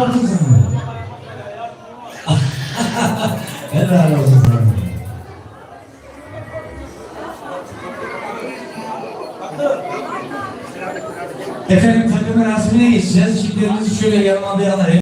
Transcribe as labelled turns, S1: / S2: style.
S1: yaptın sen bunu? Helal olsun sana. Efendim takım rasimine geçeceğiz. Çiftlerimizi şöyle yanıma bir alayım.